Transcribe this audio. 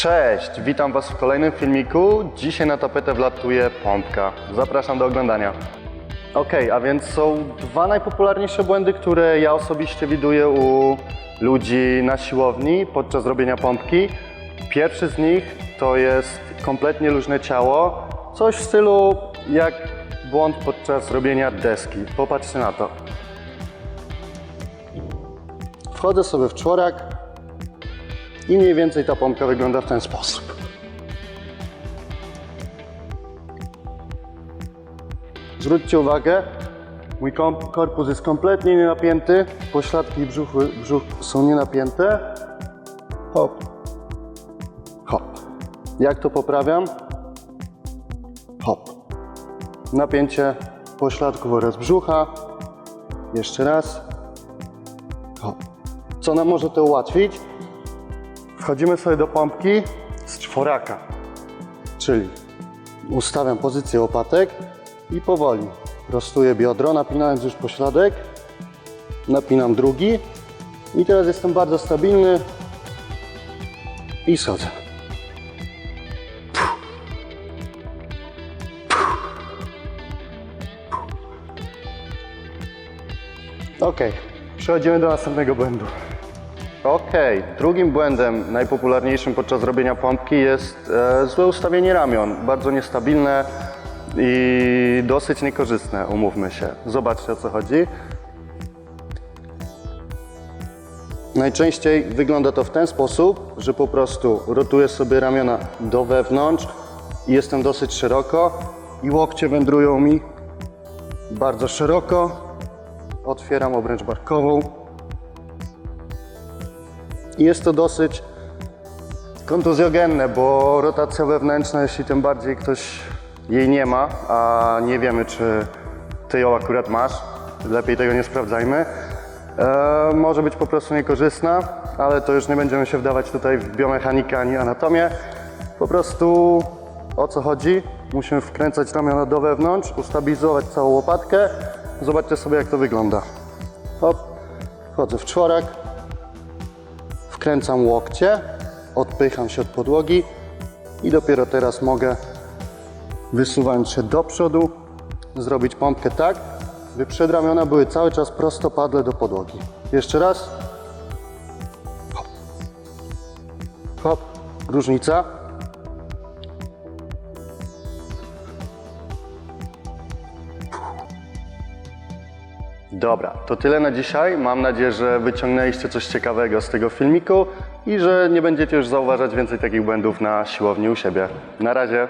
Cześć, witam Was w kolejnym filmiku. Dzisiaj na tapetę wlatuje pompka. Zapraszam do oglądania. Ok, a więc są dwa najpopularniejsze błędy, które ja osobiście widuję u ludzi na siłowni podczas robienia pompki. Pierwszy z nich to jest kompletnie luźne ciało, coś w stylu jak błąd podczas robienia deski. Popatrzcie na to. Wchodzę sobie w czworak i mniej więcej ta pompka wygląda w ten sposób. Zwróćcie uwagę, mój korpus jest kompletnie nienapięty, pośladki i brzuch, brzuch są nienapięte. Hop, hop. Jak to poprawiam? Hop. Napięcie pośladków oraz brzucha. Jeszcze raz. Hop. Co nam może to ułatwić? Wchodzimy sobie do pompki z czworaka, czyli ustawiam pozycję łopatek i powoli prostuję biodro, napinając już pośladek, napinam drugi i teraz jestem bardzo stabilny i schodzę. Ok, przechodzimy do następnego błędu. Okej, drugim błędem najpopularniejszym podczas robienia pompki jest e, złe ustawienie ramion. Bardzo niestabilne i dosyć niekorzystne, umówmy się. Zobaczcie o co chodzi. Najczęściej wygląda to w ten sposób, że po prostu rotuję sobie ramiona do wewnątrz i jestem dosyć szeroko i łokcie wędrują mi bardzo szeroko. Otwieram obręcz barkową. I jest to dosyć kontuzjogenne, bo rotacja wewnętrzna, jeśli tym bardziej ktoś jej nie ma, a nie wiemy, czy ty ją akurat masz, lepiej tego nie sprawdzajmy, e, może być po prostu niekorzystna, ale to już nie będziemy się wdawać tutaj w biomechanikę ani anatomię. Po prostu o co chodzi? Musimy wkręcać ramiona do wewnątrz, ustabilizować całą łopatkę. Zobaczcie sobie, jak to wygląda. Hop, wchodzę w czworak, wkręcam łokcie, odpycham się od podłogi i dopiero teraz mogę, wysuwając się do przodu, zrobić pompkę tak, by przedramiona były cały czas prostopadle do podłogi. Jeszcze raz. Hop. Hop. Różnica. Dobra, to tyle na dzisiaj. Mam nadzieję, że wyciągnęliście coś ciekawego z tego filmiku i że nie będziecie już zauważać więcej takich błędów na siłowni u siebie. Na razie.